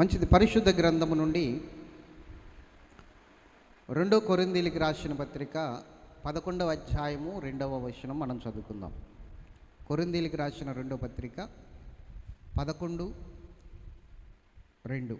మంచిది. పరిశుద్ధ గ్రంథము నుండి రెండో కొరిందీలికి రాసిన పత్రిక పదకొండవ అధ్యాయము రెండవ వచనం మనం చదువుకుందాం. కొరిందీలికి రాసిన రెండో పత్రిక పదకొండు రెండు.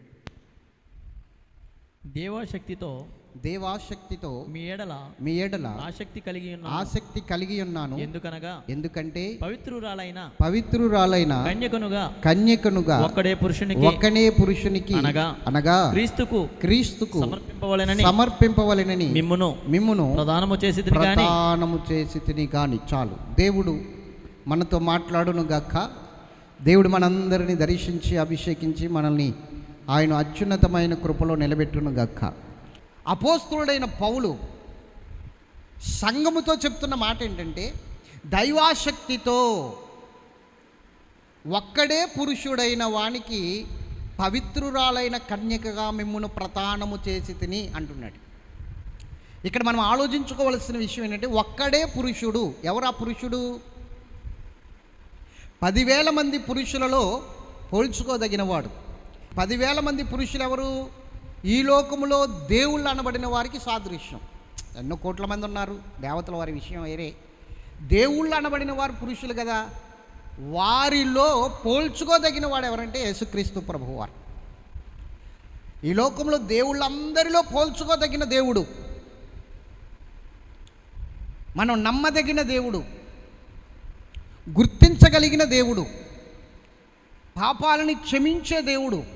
దేవశక్తితో దేవాశక్తితో మీ ఎడల మీ ఎడల ఆసక్తి కలిగి ఉన్న ఆసక్తి కలిగి ఉన్నాను. ఎందుకనగా ఎందుకంటే పవిత్రురాలైన పవిత్రురాలైన కన్యకనుగా కన్యకనుగా ఒక్కడే పురుషునికి ఒక్కనే పురుషునికి అనగా అనగా క్రీస్తుకు క్రీస్తుకు సమర్పింపవలెనని సమర్పింపవలెనని మిమ్మును మిమ్మును ప్రదానము చేసి ప్రదానము చేసి తిని కానీ చాలు. దేవుడు మనతో మాట్లాడును గాక. దేవుడు మనందరిని దర్శించి అభిషేకించి మనల్ని ఆయన అత్యున్నతమైన కృపలో నిలబెట్టును గాక. అపోస్తుడైన పౌలు సంఘముతో చెప్తున్న మాట ఏంటంటే దైవాశక్తితో ఒక్కడే పురుషుడైన వానికి పవిత్రురాలైన కన్యకగా మిమ్మును ప్రదానము చేసి తిని అంటున్నాడు. ఇక్కడ మనం ఆలోచించుకోవలసిన విషయం ఏంటంటే ఒక్కడే పురుషుడు. ఎవరా పురుషుడు? పదివేల మంది పురుషులలో పోల్చుకోదగినవాడు. పదివేల మంది పురుషులు ఎవరు? ఈ లోకములో దేవుళ్ళు అనబడిన వారికి సాదృశ్యం. ఎన్నో కోట్ల మంది ఉన్నారు దేవతల వారి విషయం వేరే. దేవుళ్ళు అనబడిన వారు పురుషులు కదా. వారిలో పోల్చుకోదగిన వాడు ఎవరంటే యేసుక్రీస్తు ప్రభువారు ఈ లోకంలో దేవుళ్ళందరిలో పోల్చుకోదగిన దేవుడు. మనం నమ్మదగిన దేవుడు. గుర్తించగలిగిన దేవుడు. పాపాలని క్షమించే దేవుడు.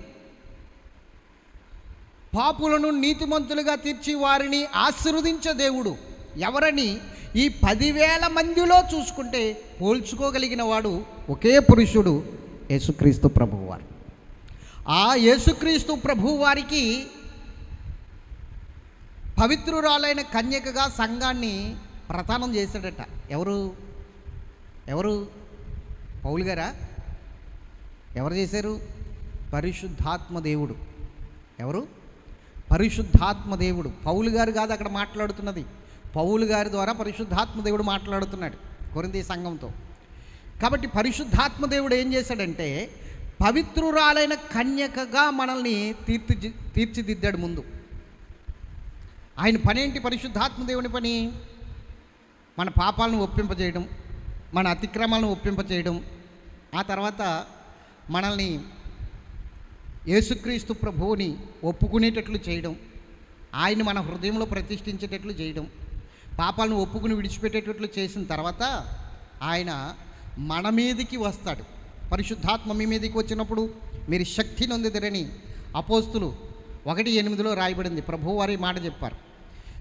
పాపులను నీతిమంతులుగా తీర్చి వారిని ఆశీర్వదించే దేవుడు. ఎవరని ఈ పదివేల మందిలో చూసుకుంటే పోల్చుకోగలిగిన వాడు ఒకే పురుషుడు యేసుక్రీస్తు ప్రభువారు. ఆ యేసుక్రీస్తు ప్రభువారికి పవిత్రురాలైన కన్యకగా సంఘాన్ని ప్రధానం చేశాడట. ఎవరు? ఎవరు? పౌలు గారా? ఎవరు చేశారు? పరిశుద్ధాత్మ దేవుడు. ఎవరు? పరిశుద్ధాత్మ దేవుడు. పౌలు గారు కాదు అక్కడ మాట్లాడుతున్నది. పౌలు గారి ద్వారా పరిశుద్ధాత్మ దేవుడు మాట్లాడుతున్నాడు కొరింది సంఘంతో. కాబట్టి పరిశుద్ధాత్మ దేవుడు ఏం చేశాడంటే పవిత్రురాలైన కన్యకగా మనల్ని తీర్చి తీర్చిదిద్దాడు ముందు. ఆయన పనేంటి? పరిశుద్ధాత్మదేవుని పరిశుద్ధాత్మ దేవుని పని? మన పాపాలను ఒప్పింపజేయడం మన అతిక్రమాలను ఒప్పింపజేయడం ఆ తర్వాత మనల్ని యేసుక్రీస్తు ప్రభువుని ఒప్పుకునేటట్లు చేయడం ఆయన మన హృదయంలో ప్రతిష్ఠించేటట్లు చేయడం పాపాలను ఒప్పుకుని విడిచిపెట్టేటట్లు చేసిన తర్వాత ఆయన మన మీదికి వస్తాడు. పరిశుద్ధాత్మ మీ మీదకి వచ్చినప్పుడు మీరు శక్తి నొందిదరని అపోస్తులు ఒకటి ఎనిమిదిలో రాయబడింది. ప్రభు వారి మాట చెప్పారు.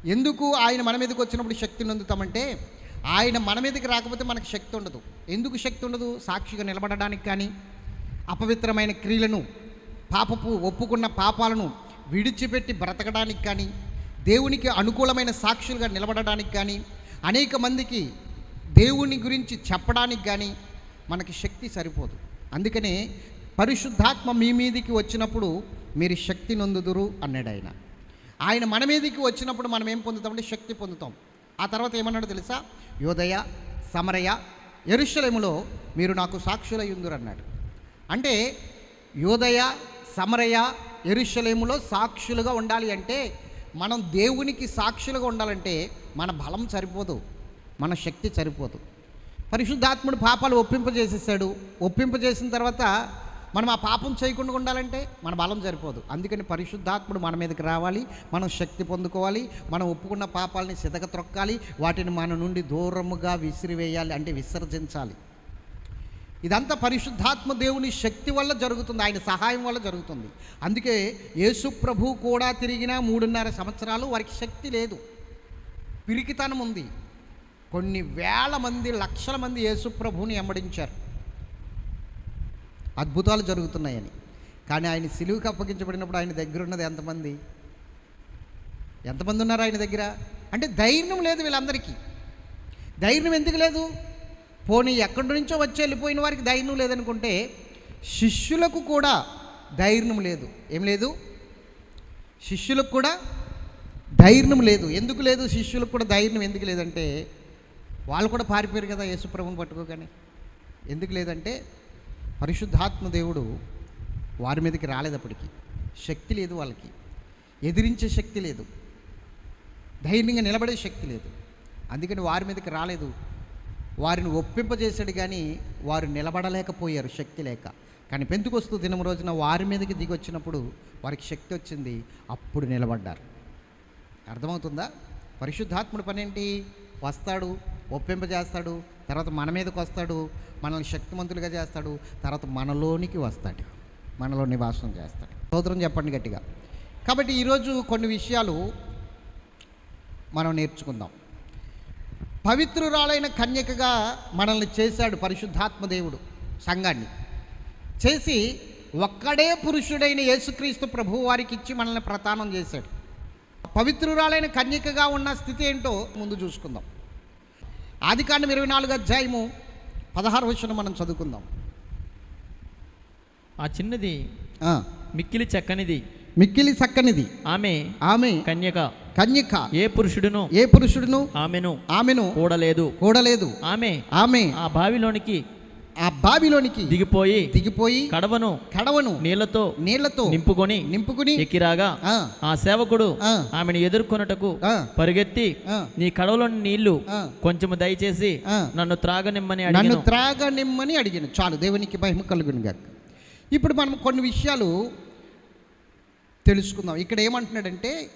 ఎందుకు ఆయన మన మీదకి వచ్చినప్పుడు శక్తి నొందుతామంటే ఆయన మన మీదకి రాకపోతే మనకు శక్తి ఉండదు. ఎందుకు శక్తి ఉండదు? సాక్షిగా నిలబడడానికి కానీ అపవిత్రమైన క్రియలను పాపపు ఒప్పుకున్న పాపాలను విడిచిపెట్టి బ్రతకడానికి కానీ దేవునికి అనుకూలమైన సాక్షులుగా నిలబడడానికి కానీ అనేక మందికి దేవుని గురించి చెప్పడానికి కానీ మనకి శక్తి సరిపోదు. అందుకనే పరిశుద్ధాత్మ మీ మీదికి వచ్చినప్పుడు మీరు శక్తి నొందుదురు అన్నాడు ఆయన. ఆయన మన మీదికి వచ్చినప్పుడు మనం ఏం పొందుతామంటే శక్తి పొందుతాం. ఆ తర్వాత ఏమన్నాడు తెలుసా? యోదయ సమరయ ఎరుషలేములో మీరు నాకు సాక్షులయ్యుందురు అన్నాడు అంటే యోదయ సమరయ ఎరుషలేములో సాక్షులుగా ఉండాలి అంటే మనం దేవునికి సాక్షులుగా ఉండాలంటే మన బలం సరిపోదు మన శక్తి సరిపోదు. పరిశుద్ధాత్ముడు పాపాలు ఒప్పింపజేసేసాడు. ఒప్పింపజేసిన తర్వాత మనం ఆ పాపం చేయకుండా ఉండాలంటే మన బలం సరిపోదు. అందుకని పరిశుద్ధాత్ముడు మన మీదకి రావాలి మనం శక్తి పొందుకోవాలి మనం ఒప్పుకున్న పాపాలని సితక త్రొక్కాలి వాటిని మన నుండి దూరముగా విసిరివేయాలి అంటే విసర్జించాలి. ఇదంతా పరిశుద్ధాత్మ దేవుని శక్తి వల్ల జరుగుతుంది ఆయన సహాయం వల్ల జరుగుతుంది. అందుకే యేసు ప్రభు కూడా తిరిగిన మూడున్నర సంవత్సరాలు వారికి శక్తి లేదు. పిరికితనం ఉంది. కొన్ని వేల మంది లక్షల మంది యేసుప్రభుని వెంబడించారు అద్భుతాలు జరుగుతున్నాయని. కానీ ఆయన సిలువుకి అప్పగించబడినప్పుడు ఆయన దగ్గర ఉన్నది ఎంతమంది? ఎంతమంది ఉన్నారు ఆయన దగ్గర? అంటే ధైర్యం లేదు వీళ్ళందరికీ. ధైర్యం ఎందుకు లేదు? పోనీ ఎక్కడి నుంచో వచ్చి వెళ్ళిపోయిన వారికి ధైర్యం లేదనుకుంటే శిష్యులకు కూడా ధైర్యం లేదు. ఏం లేదు? శిష్యులకు కూడా ధైర్యం లేదు. ఎందుకు లేదు? శిష్యులకు కూడా ధైర్యం ఎందుకు లేదంటే వాళ్ళు కూడా పారిపోయారు కదా యేసుప్రభుని పట్టుకోగానే. ఎందుకు లేదంటే పరిశుద్ధాత్మ దేవుడు వారి మీదకి రాలేదు శక్తి లేదు వాళ్ళకి. ఎదిరించే శక్తి లేదు. ధైర్యంగా నిలబడే శక్తి లేదు. అందుకని వారి మీదకి రాలేదు. వారిని ఒప్పింపజేశాడు కానీ వారు నిలబడలేకపోయారు శక్తి లేక. కానీ పెంతుకొస్తూ దినం రోజున వారి మీదకి దిగి వచ్చినప్పుడు వారికి శక్తి వచ్చింది. అప్పుడు నిలబడ్డారు. అర్థమవుతుందా? పరిశుద్ధాత్ముడు పనేంటి వస్తాడు ఒప్పింపజేస్తాడు తర్వాత మన మీదకి వస్తాడు మనల్ని శక్తిమంతులుగా చేస్తాడు తర్వాత మనలోనికి వస్తాడు మనలో నివాసం చేస్తాడు. సోదరం చెప్పండి గట్టిగా. కాబట్టి ఈరోజు కొన్ని విషయాలు మనం నేర్చుకుందాం. పవిత్రురాలైన కన్యకగా మనల్ని చేశాడు పరిశుద్ధాత్మ దేవుడు సంఘాన్ని. చేసి ఒక్కడే పురుషుడైన యేసుక్రీస్తు ప్రభువు వారికి ఇచ్చి మనల్ని ప్రదానం చేశాడు. పవిత్రురాలైన కన్యకగా ఉన్న స్థితి ఏంటో ముందు చూసుకుందాం. ఆది కాండం ఇరవై నాలుగు అధ్యాయము పదహారు వచ్చిన మనం చదువుకుందాం. ఆ చిన్నది మిక్కిలి చక్కనిది. మిక్కిలి చక్కనిది. ఆమె ఆమె కన్యక. కన్యక. ఏ పురుషుడును? ఏ పురుషుడును? ఆమెను. ఆమెను. కూడలేదు. కూడలేదు. ఆమె. ఆమె. ఆ బావిలోనికి ఆ బావిలోనికి దిగిపోయి దిగిపోయి కడవను. కడవను. నీళ్ళతో నీళ్ళతో నింపుకొని నింపుకుని ఎక్కిరాగా ఆ, ఆ సేవకుడు ఆ. ఆమెను ఎదుర్కొనుటకు పరిగెత్తి నీ కడవలోని నీళ్ళు ఆ. కొంచెము దయచేసి. నన్ను త్రాగనిమ్మని నన్ను త్రాగనిమ్మని అడిగాను. చాలు దేవునికి మహిమ కలుగును గాక. ఇప్పుడు మనం కొన్ని విషయాలు తెలుసుకుందాం. ఇక్కడ ఏమంటున్నాడంటే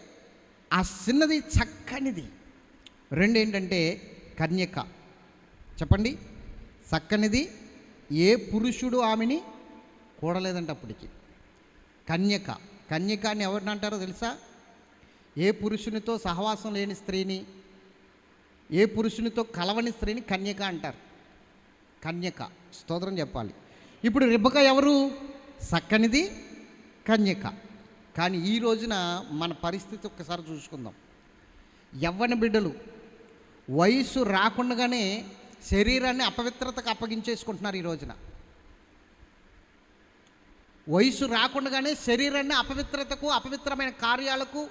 ఆ చిన్నది చక్కనిది. రెండు ఏంటంటే కన్యక. చెప్పండి. చక్కనిది ఏ పురుషుడు ఆమెని కూడలేదంట అప్పటికి. కన్యక. కన్యక అని ఎవరిని అంటారో తెలుసా? ఏ పురుషునితో సహవాసం లేని స్త్రీని ఏ పురుషునితో కలవని స్త్రీని కన్యక అంటారు. కన్యక. స్తోత్రం చెప్పాలి. ఇప్పుడు రిబ్బక ఎవరు? చక్కనిది కన్యక. కానీ ఈ రోజున మన పరిస్థితి ఒక్కసారి చూసుకుందాం. యవ్వన బిడ్డలు వయసు రాకుండానే శరీరాన్ని అపవిత్రతకు అప్పగించేసుకుంటున్నారు ఈ రోజున. వయసు రాకుండానే శరీరాన్ని అపవిత్రతకు అపవిత్రమైన కార్యాలకు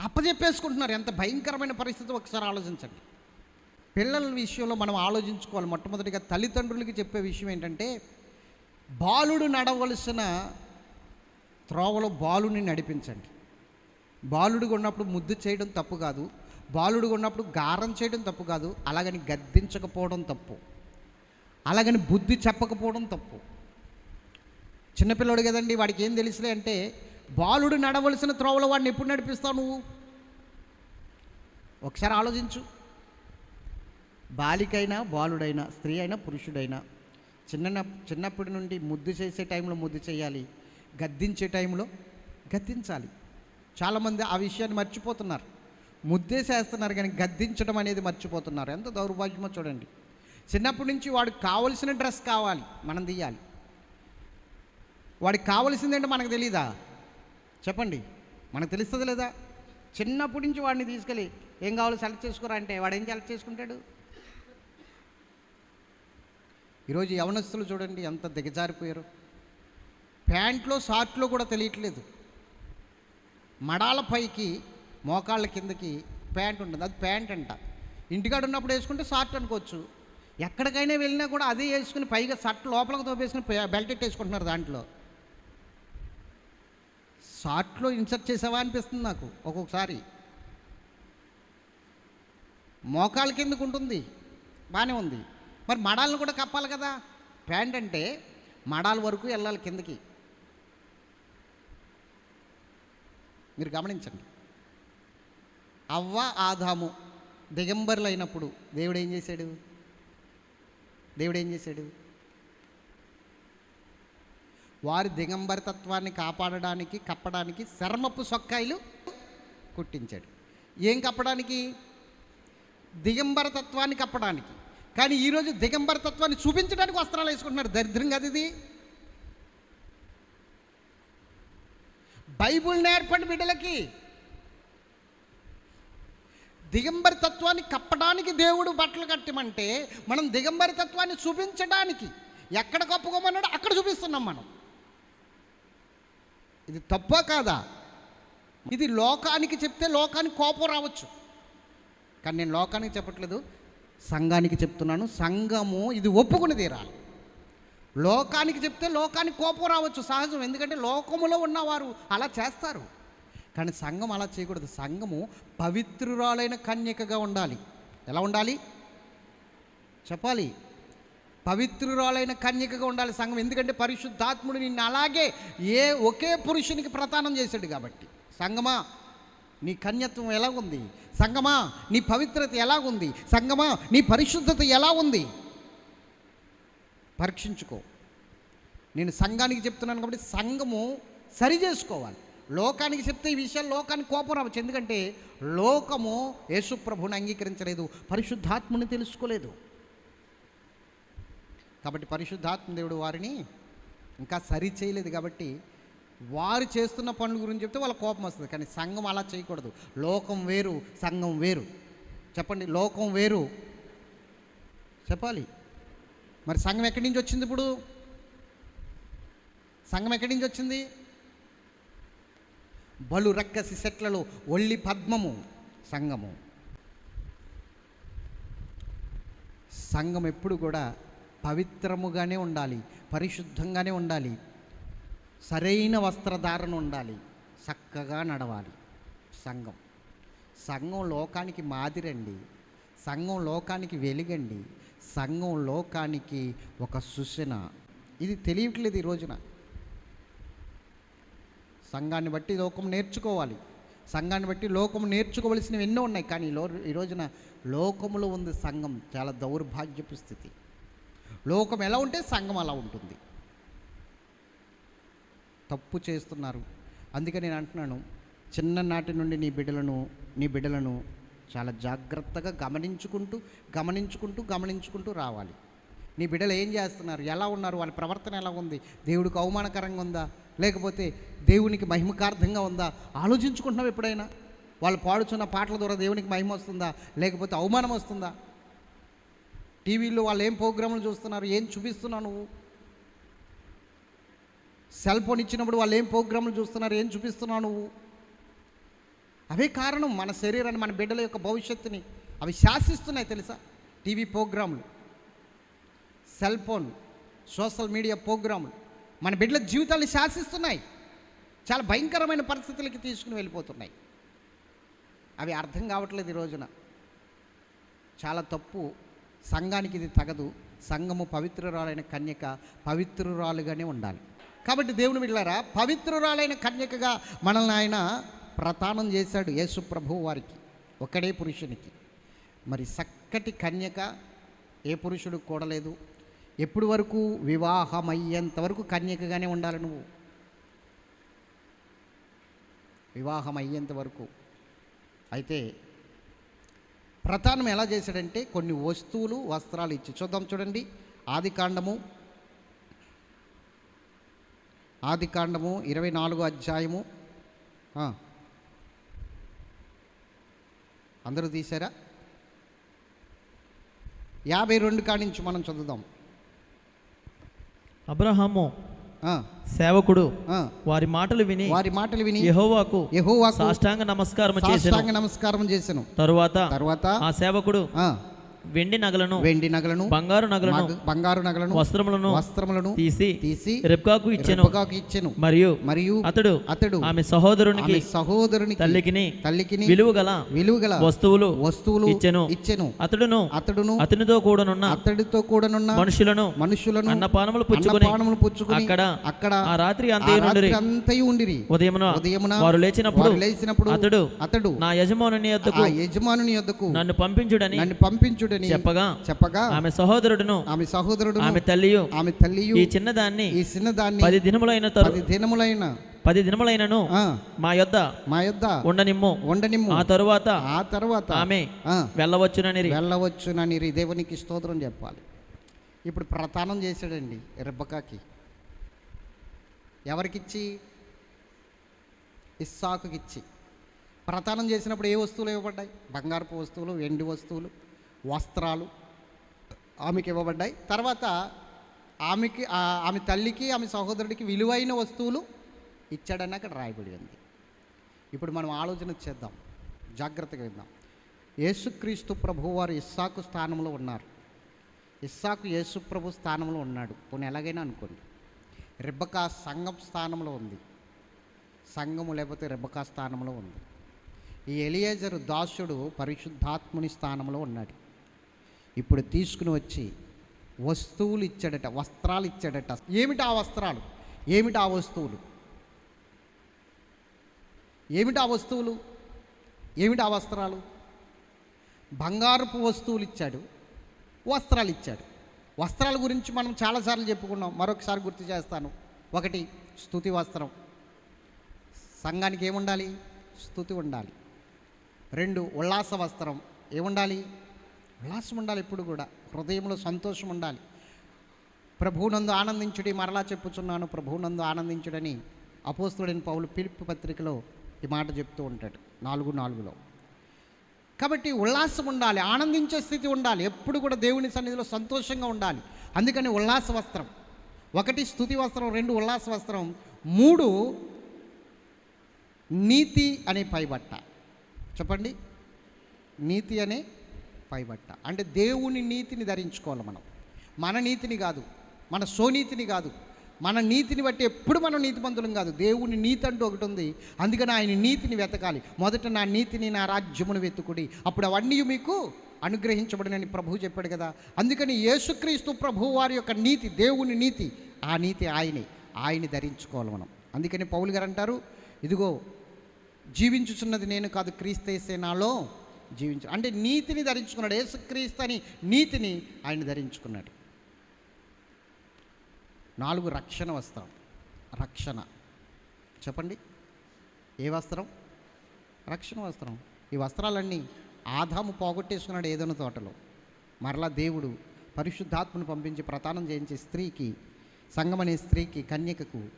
అప్పజెప్పేసుకుంటున్నారు. ఎంత భయంకరమైన పరిస్థితి ఒకసారి ఆలోచించండి. పిల్లల విషయంలో మనం ఆలోచించుకోవాలి. మొట్టమొదటిగా తల్లిదండ్రులకి చెప్పే విషయం ఏంటంటే బాలుడు నడవలసిన త్రోవలో బాలుని నడిపించండి. బాలుడు ఉన్నప్పుడు ముద్దు చేయడం తప్పు కాదు. బాలుడు ఉన్నప్పుడు గారం చేయడం తప్పు కాదు. అలాగని గద్దించకపోవడం తప్పు. అలాగని బుద్ధి చెప్పకపోవడం తప్పు. చిన్నపిల్లడు కదండి వాడికి ఏం తెలుసులే అంటే బాలుడు నడవలసిన త్రోవలో వాడిని ఎప్పుడు నడిపిస్తావు నువ్వు? ఒకసారి ఆలోచించు. బాలికైనా బాలుడైనా స్త్రీ అయినా పురుషుడైనా చిన్న చిన్నప్పటి నుండి ముద్దు చేసే టైంలో ముద్దు చేయాలి. గద్దించే టైంలో గద్దించాలి. చాలామంది ఆ విషయాన్ని మర్చిపోతున్నారు. ముద్దేసేస్తున్నారు కానీ గద్దించడం అనేది మర్చిపోతున్నారు. ఎంత దౌర్భాగ్యమో చూడండి. చిన్నప్పటి నుంచి వాడికి కావలసిన డ్రెస్ కావాలి మనం తీయాలి. వాడికి కావలసిందంటే మనకు తెలీదా? చెప్పండి. మనకు తెలుస్తుంది లేదా? చిన్నప్పటి నుంచి వాడిని తీసుకెళ్ళి ఏం కావాలో సెలెక్ట్ చేసుకోరా అంటే వాడు ఏం సెలెక్ట్ చేసుకుంటాడు? ఈరోజు యవనస్తులు చూడండి ఎంత దిగజారిపోయారు. ప్యాంట్లో షార్ట్లో కూడా తెలియట్లేదు. మడాల పైకి మోకాళ్ళ కిందకి ప్యాంట్ ఉంటుంది. అది ప్యాంట్ అంట. ఇంటికాడ ఉన్నప్పుడు వేసుకుంటే షార్ట్ అనుకోవచ్చు. ఎక్కడికైనా వెళ్ళినా కూడా అదే వేసుకుని పైగా షర్ట్ లోపలికి తోపేసుకుని బెల్ట్ ఎట్టేసుకుంటున్నారు దాంట్లో. షార్ట్లో ఇన్సర్ట్ చేసావా అనిపిస్తుంది నాకు ఒక్కొక్కసారి. మోకాళ్ళ కిందకు ఉంటుంది. బాగానే ఉంది. మరి మడాలను కూడా కప్పాలి కదా. ప్యాంట్ అంటే మడాల వరకు వెళ్ళాలి కిందకి. మీరు గమనించండి. అవ్వ ఆదాము దిగంబరులు అయినప్పుడు దేవుడు ఏం చేశాడు? దేవుడు ఏం చేశాడు? వారి దిగంబరతత్వాన్ని కాపాడడానికి కప్పడానికి శర్మపు సొక్కాయిలు కుట్టించాడు. ఏం కప్పడానికి? దిగంబరతత్వాన్ని కప్పడానికి. కానీ ఈరోజు దిగంబరతత్వాన్ని చూపించడానికి వస్త్రాలు వేసుకుంటున్నారు. దరిద్రం కదా ఇది. బైబుల్ నేర్పండి బిడ్డలకి. దిగంబరి తత్వాన్ని కప్పడానికి దేవుడు బట్టలు కట్టమంటే మనం దిగంబరి తత్వాన్ని చూపించడానికి ఎక్కడ కప్పుకోమన్నాడో అక్కడ చూపిస్తున్నాం మనం. ఇది తప్ప కాదా? ఇది లోకానికి చెప్తే లోకానికి కోపం రావచ్చు. కానీ నేను లోకానికి చెప్పట్లేదు సంఘానికి చెప్తున్నాను సంఘము ఇది ఒప్పుకుని తీరాలి. లోకానికి చెప్తే లోకానికి కోపం రావచ్చు సహజం. ఎందుకంటే లోకములో ఉన్నవారు అలా చేస్తారు. కానీ సంఘం అలా చేయకూడదు. సంఘము పవిత్రురాలైన కన్యకగా ఉండాలి. ఎలా ఉండాలి? చెప్పాలి. పవిత్రురాలైన కన్యకగా ఉండాలి సంఘం. ఎందుకంటే పరిశుద్ధాత్ముడు నిన్ను అలాగే ఏ ఒకే పురుషునికి ప్రదానం చేశాడు కాబట్టి. సంగమా నీ కన్యత్వం ఎలా ఉంది? సంగమా నీ పవిత్రత ఎలా ఉంది? సంగమా నీ పరిశుద్ధత ఎలా ఉంది? పరీక్షించుకో. నేను సంఘానికి చెప్తున్నాను కాబట్టి సంఘము సరి చేసుకోవాలి. లోకానికి చెప్తే ఈ విషయాలు లోకానికి కోపం రావచ్చు. ఎందుకంటే లోకము యేసుప్రభుని అంగీకరించలేదు. పరిశుద్ధాత్మని తెలుసుకోలేదు. కాబట్టి పరిశుద్ధాత్మ దేవుడు వారిని ఇంకా సరి చేయలేదు కాబట్టి వారు చేస్తున్న పనుల గురించి చెప్తే వాళ్ళ కోపం వస్తుంది. కానీ సంఘం అలా చేయకూడదు. లోకం వేరు సంఘం వేరు. చెప్పండి లోకం వేరు. చెప్పాలి. మరి సంఘం ఎక్కడి నుంచి వచ్చింది ఇప్పుడు? సంఘం ఎక్కడి నుంచి వచ్చింది? బలు రక్కసి సెట్లలో ఒళ్ళి పద్మము సంఘము. సంఘం ఎప్పుడు కూడా పవిత్రముగానే ఉండాలి పరిశుద్ధంగానే ఉండాలి సరైన వస్త్రధారణ ఉండాలి చక్కగా నడవాలి సంఘం. సంఘం లోకానికి మాదిరండి. సంఘం లోకానికి వెలుగండి. సంఘం లోకానికి ఒక సూచన. ఇది తెలియట్లేదు ఈ రోజున. సంఘాన్ని బట్టి లోకం నేర్చుకోవాలి. సంఘాన్ని బట్టి లోకం నేర్చుకోవలసినవి ఎన్నో ఉన్నాయి. కానీ లో ఈ రోజున లోకములో ఉంది సంఘం. చాలా దౌర్భాగ్యపు స్థితి. లోకం ఎలా ఉంటే సంఘం అలా ఉంటుంది. తప్పు చేస్తున్నారు. అందుకే నేను అంటున్నాను చిన్ననాటి నుండి నీ బిడ్డలను నీ బిడ్డలను చాలా జాగ్రత్తగా గమనించుకుంటూ గమనించుకుంటూ గమనించుకుంటూ రావాలి. నీ బిడ్డలు ఏం చేస్తున్నారు? ఎలా ఉన్నారు? వాళ్ళ ప్రవర్తన ఎలా ఉంది? దేవుడికి అవమానకరంగా ఉందా? లేకపోతే దేవునికి మహిమకార్థంగా ఉందా? ఆలోచించుకుంటున్నావు ఎప్పుడైనా? వాళ్ళు పాడుచున్న పాటల ద్వారా దేవునికి మహిమ వస్తుందా? లేకపోతే అవమానం వస్తుందా? టీవీలో వాళ్ళు ఏం ప్రోగ్రాములు చూస్తున్నారు? ఏం చూపిస్తున్నావు నువ్వు? సెల్ ఫోన్ ఇచ్చినప్పుడు వాళ్ళు ఏం ప్రోగ్రాములు చూస్తున్నారు? ఏం చూపిస్తున్నావు నువ్వు? అవే కారణం మన శరీరాన్ని మన బిడ్డల యొక్క భవిష్యత్తుని అవి శాసిస్తున్నాయి తెలుసా? టీవీ ప్రోగ్రాములు సెల్ ఫోన్ సోషల్ మీడియా ప్రోగ్రాములు మన బిడ్డల జీవితాన్ని శాసిస్తున్నాయి. చాలా భయంకరమైన పరిస్థితులకి తీసుకుని వెళ్ళిపోతున్నాయి. అవి అర్థం కావట్లేదు ఈ రోజున. చాలా తప్పు. సంఘానికి ఇది తగదు. సంఘము పవిత్రురాలైన కన్యక పవిత్రురాలుగానే ఉండాలి. కాబట్టి దేవుని బిడ్డలారా పవిత్రురాలైన కన్యకగా మనల్ని ఆయన ప్రతానం చేశాడు యేసు ప్రభు వారికి ఒక్కడే పురుషునికి. మరి చక్కటి కన్యక ఏ పురుషుడు కూడలేదు. ఎప్పుడు వరకు వివాహం అయ్యేంత వరకు కన్యకగానే ఉండాలి నువ్వు. వివాహం అయ్యేంత వరకు. అయితే ప్రధానం ఎలా చేశాడంటే కొన్ని వస్తువులు వస్త్రాలు ఇచ్చి చూద్దాం చూడండి. ఆది కాండము ఆది కాండము ఇరవై నాలుగో అధ్యాయము. అందరూ తీసారా యాభై రెండు కాడి నుంచి మనం చదువుదాం. అబ్రహాము ఆ, సేవకుడు ఆ. వారి మాటలు విని వారి మాటలు విని యెహోవాకు యెహోవాకు సాష్టాంగ నమస్కారం సాష్టాంగ నమస్కారం చేశాను తరువాత తర్వాత ఆ సేవకుడు వెండి నగలను వెండి నగలను బంగారు నగలను బంగారు నగలను వస్త్రములను వస్త్రములను తీసి తీసి రెబ్కాకు ఇచ్చెను. రెబెకాకు ఇచ్చెను. మరియు మరియు అతడు అతడు ఆమె సహోదరునికి ఆమె సహోదరునికి తల్లికిని తల్లికిని విలువ గల విలువగల వస్తువులు వస్తువులు ఇచ్చెను. ఇచ్చెను. అతడును అతడును అతనితో కూడనున్న అతడితో కూడనున్న మనుషులను మనుషులను అన్నపానములు పుచ్చుకొని అన్నపానములు పుచ్చుకొని అక్కడ అక్కడ ఆ రాత్రి ఆ అంతయు అంతయు ఉండిరి. ఉదయమున ఉదయమున వారు లేచినప్పుడు లేచినప్పుడు అతడు అతడు నా యజమానుని యొద్దకు యజమానుని యొద్దకు నన్ను పంపించుడని నన్ను పంపించుడని చెప్పగా చెప్పగా ఆమె సహోదరుడును ఆమె సహోదరుడు ఆమె తల్లియు ఆమె తల్లియు ఈ చిన్నదాన్ని ఈ చిన్నదాన్ని పది దినములైన పది దినములైన పది దినములైనను మా యొద్ద మా యొద్ద ఉండనిమ్ము. ఉండనిమ్ము. ఆ తరువాత ఆ తర్వాత ఆమె వెళ్ళవచ్చునని వెళ్ళవచ్చునని దేవునికి స్తోత్రం చెప్పాలి. ఇప్పుడు ప్రతానం చేశాడండి రెబ్బకాకి. ఎవరికిచ్చి? ఇస్సాకుకిచ్చి. ప్రతానం చేసినప్పుడు ఏ వస్తువులు ఇవ్వబడ్డాయి? బంగారపు వస్తువులు వెండి వస్తువులు వస్త్రాలు ఆమెకి ఇవ్వబడ్డాయి. తర్వాత ఆమెకి ఆమె తల్లికి ఆమె సహోదరుడికి విలువైన వస్తువులు ఇచ్చాడని అక్కడ రాయబడి ఉంది. ఇప్పుడు మనం ఆలోచన చేద్దాం. జాగ్రత్తగా విందాం. యేసుక్రీస్తు ప్రభువారు ఇస్సాకు స్థానంలో ఉన్నారు. ఇస్సాకు యేసుప్రభు స్థానంలో ఉన్నాడు. పోనీ ఎలాగైనా అనుకోండి. రిబ్బకా సంఘం స్థానంలో ఉంది. సంఘము లేకపోతే రిబ్బకా స్థానంలో ఉంది. ఈ ఎలియేజరు దాసుడు పరిశుద్ధాత్ముని స్థానంలో ఉన్నాడు. ఇప్పుడు తీసుకుని వచ్చి వస్తువులు ఇచ్చాడట వస్త్రాలు ఇచ్చాడట. ఏమిటి ఆ వస్త్రాలు? ఏమిటి ఆ వస్తువులు? ఏమిటి ఆ వస్తువులు? ఏమిటి ఆ వస్త్రాలు? బంగారపు వస్తువులు ఇచ్చాడు వస్త్రాలు ఇచ్చాడు. వస్త్రాల గురించి మనం చాలాసార్లు చెప్పుకున్నాం. మరొకసారి గుర్తు చేస్తాను. ఒకటి స్థుతి వస్త్రం. సంఘానికి ఏముండాలి? స్థుతి ఉండాలి. రెండు ఉల్లాస వస్త్రం. ఏముండాలి? ఉల్లాసం ఉండాలి ఇప్పుడు కూడా. హృదయంలో సంతోషం ఉండాలి ప్రభువునందు ఆనందించుడి మరలా చెప్పుచున్నాను. ప్రభువునందు ఆనందించుడని అపోస్తుడైన పౌలు పిలుపు పత్రికలో ఈ మాట చెప్తూ ఉంటాడు. నాలుగు నాలుగులో. కాబట్టి ఉల్లాసం ఉండాలి ఆనందించే స్థితి ఉండాలి. ఎప్పుడు కూడా దేవుని సన్నిధిలో సంతోషంగా ఉండాలి. అందుకని ఉల్లాస వస్త్రం. ఒకటి స్థుతి వస్త్రం రెండు ఉల్లాస వస్త్రం మూడు నీతి అనే పైబట్ట. చెప్పండి. నీతి అనే పైబట్ట. అంటే దేవుని నీతిని ధరించుకోవాలి మనం. మన నీతిని కాదు మన సోనీతిని కాదు మన నీతిని బట్టి ఎప్పుడు మనం నీతిమంతులం కాదు. దేవుని నీతి అంటూ ఒకటి ఉంది. అందుకని ఆయన నీతిని వెతకాలి. మొదట నా నీతిని నా రాజ్యమును వెతుకుడి. అప్పుడు అవన్నీ మీకు అనుగ్రహించబడినని ప్రభువు చెప్పాడు కదా. అందుకని యేసుక్రీస్తు ప్రభు వారి యొక్క నీతి దేవుని నీతి ఆ నీతి ఆయనే. ఆయన్ని ధరించుకోవాలి మనం. అందుకని పౌలు గారు అంటారు ఇదిగో జీవించుచున్నది నేను కాదు క్రీస్తేసే నాలో జీవించు అంటే నీతిని ధరించుకున్నాడు. యేసుక్రీస్తు అని నీతిని ఆయన ధరించుకున్నాడు. నాలుగు రక్షణ వస్త్రం. రక్షణ. చెప్పండి. ఏ వస్త్రం? రక్షణ వస్త్రం. ఈ వస్త్రాలన్నీ ఆదాము పోగొట్టేసుకున్నాడు ఏదైనా తోటలో. మరలా దేవుడు పరిశుద్ధాత్మను పంపించి ప్రతానం చేయించే స్త్రీకి సంగమనే స్త్రీకి కన్యకకు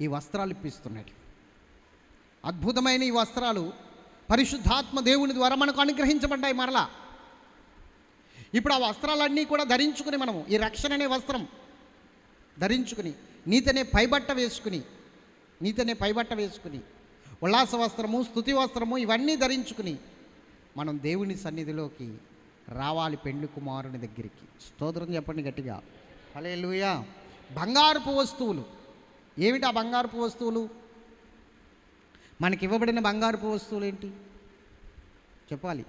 ఈ వస్త్రాలు ఇప్పిస్తున్నాడు. అద్భుతమైన ఈ వస్త్రాలు పరిశుద్ధాత్మ దేవుని ద్వారా మనకు అనుగ్రహించబడ్డాయి మరలా. ఇప్పుడు ఆ వస్త్రాలన్నీ కూడా ధరించుకుని మనము ఈ రక్షణ అనే వస్త్రం ధరించుకుని నీతనే పైబట్ట వేసుకుని నీతనే పైబట్ట వేసుకుని ఉల్లాస వస్త్రము స్థుతి వస్త్రము ఇవన్నీ ధరించుకుని మనం దేవుని సన్నిధిలోకి రావాలి పెండ్లి కుమారుని దగ్గరికి. స్తోత్రం చెప్పండి గట్టిగా. హల్లెలూయా. బంగారపు వస్తువులు. ఏమిటి ఆ బంగారపు వస్తువులు? మనకి ఇవ్వబడిన బంగారపు వస్తువులు ఏంటి చెప్పాలి.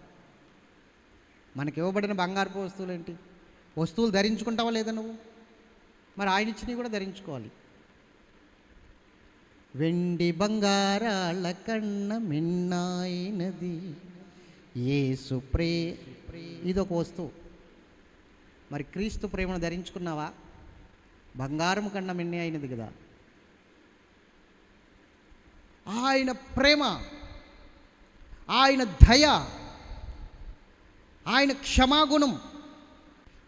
మనకి ఇవ్వబడిన బంగారపు వస్తువులు ఏంటి వస్తువులు ధరించుకుంటావా లేదా నువ్వు? మరి ఆయన ఇచ్చినవి కూడా ధరించుకోవాలి. వెండి బంగారాల కన్న మిన్నాయినది ఏసు ప్రే ఇది ఒక వస్తువు. మరి క్రీస్తు ప్రేమను ధరించుకున్నావా? బంగారం కన్నా మిన్నే అయినది కదా. ఆయన ప్రేమ ఆయన దయ ఆయన క్షమాగుణం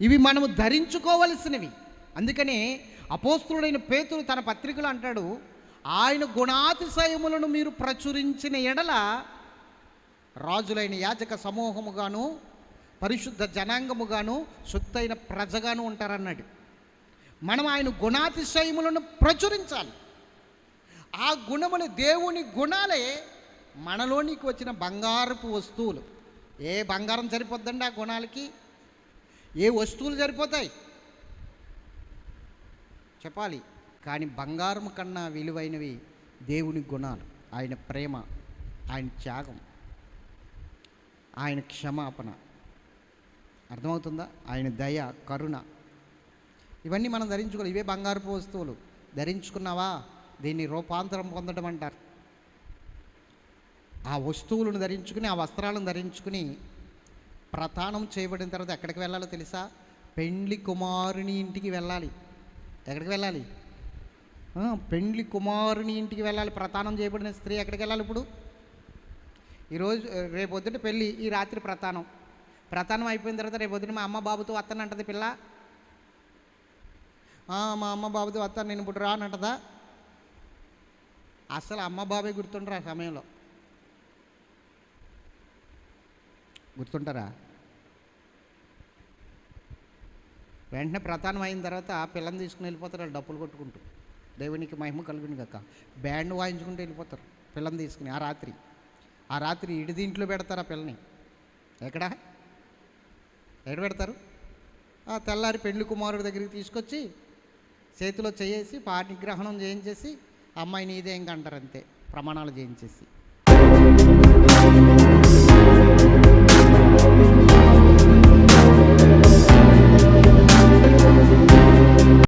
ఇవి మనము ధరించుకోవలసినవి. అందుకనే అపోస్తుడైన పేతులు తన పత్రికలో అంటాడు ఆయన గుణాతిశయములను మీరు ప్రచురించిన ఎడల రాజులైన యాజక సమూహముగాను పరిశుద్ధ జనాంగముగాను సొత్తైన ప్రజగాను ఉంటారన్నాడు. మనం ఆయన గుణాతిశయములను ప్రచురించాలి. ఆ గుణములు దేవుని గుణాలే మనలోనికి వచ్చిన బంగారపు వస్తువులు. ఏ బంగారం సరిపోద్దండి ఆ గుణాలకి? ఏ వస్తువులు సరిపోతాయి? చెప్పాలి. కానీ బంగారం కన్నా విలువైనవి దేవుని గుణాలు. ఆయన ప్రేమ ఆయన త్యాగం ఆయన క్షమాపణ. అర్థమవుతుందా? ఆయన దయ కరుణ. ఇవన్నీ మనం ధరించుకోవాలి. ఇవే బంగారపు వస్తువులు. ధరించుకున్నావా? దీన్ని రూపాంతరం పొందడం అంటారు. ఆ వస్తువులను ధరించుకుని ఆ వస్త్రాలను ధరించుకుని ప్రతానం చేయబడిన తర్వాత ఎక్కడికి వెళ్ళాలో తెలుసా? పెండ్లి కుమారుని ఇంటికి వెళ్ళాలి. ఎక్కడికి వెళ్ళాలి? పెండ్లి కుమారుని ఇంటికి వెళ్ళాలి. ప్రతానం చేయబడిన స్త్రీ ఎక్కడికి వెళ్ళాలి ఇప్పుడు? ఈరోజు రేపు పొద్దుట పెళ్ళి ఈ రాత్రి ప్రతానం. ప్రతానం అయిపోయిన తర్వాత రేపు పొద్దున మా అమ్మ బాబుతో వస్తానంటది పిల్ల. మా అమ్మ బాబుతో వస్తాను నేను ఇప్పుడు రానంటదా? అసలు అమ్మ బాబాయ్ గుర్తుంటారు ఆ సమయంలో? గుర్తుంటారా? వెంటనే ప్రధానం అయిన తర్వాత ఆ పిల్లని తీసుకుని వెళ్ళిపోతారు వాళ్ళు డప్పులు కొట్టుకుంటూ. దేవునికి మహిమ కలుగుని కాక బ్యాండ్ వాయించుకుంటూ వెళ్ళిపోతారు పిల్లని తీసుకుని ఆ రాత్రి. ఆ రాత్రి ఇడి దీంట్లో పెడతారు ఆ పిల్లని. ఎక్కడ? ఎక్కడ పెడతారు? ఆ తెల్లారి పెండ్లి కుమారుడి దగ్గరికి తీసుకొచ్చి చేతిలో చేసి పాణిగ్రహణం చేయించేసి అమ్మాయి నీదే ఇంక అంతే. ప్రమాణాలు చేయించేసి.